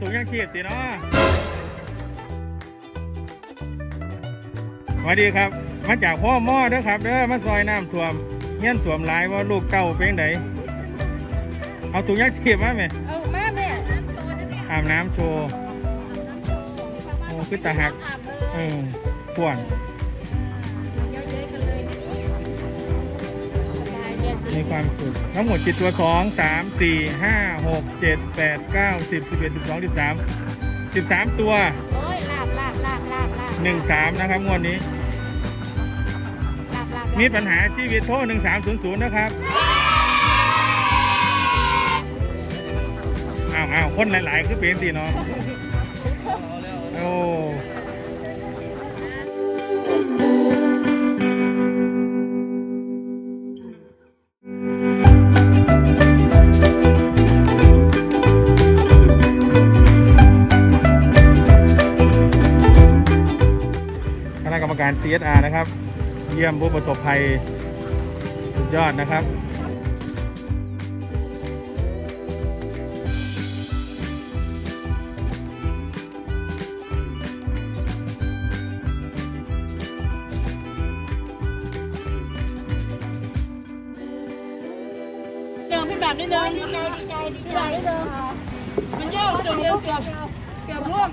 ชีพสิเนาะสวัสดีครับ มาจากพ่อหม้อเด้อครับเด้อมาซอยน้ำท่วมเงี้ยนท่วมหลายว่าลูกเต้าเป็นไดเอาถุงยางชีพมาไหมเอามาแม่อาบน้ำโชว์โอ้คือตาหักอาบเลยเออป่วน มีความสุขทั้งหมดจิตตัวสองสามสี่ห้าหกเจ็ดแปดเก้าสิบสิบเอ็ดสิบสองสิบสามสิบสามตัวโอ้ยลาบลาบลาบลาบลาบหนึ่งสามนะครับงวดนี้ ลาบลาบมีปัญหาชีวิตโทรหนึ่งสามศูนย์ศูนย์นะครับอ้าวอ้าวคนหลาย ๆ คือเป็นสิเนาะ กรรมการ CSR นะครับ เยี่ยมผู้ประสบภัยสุดยอดนะครับเดิมพี่แบบนี้เดิมดีใจดีใจดีใจเดิมมันเยอจนเดียวเกือบเกือบร่วม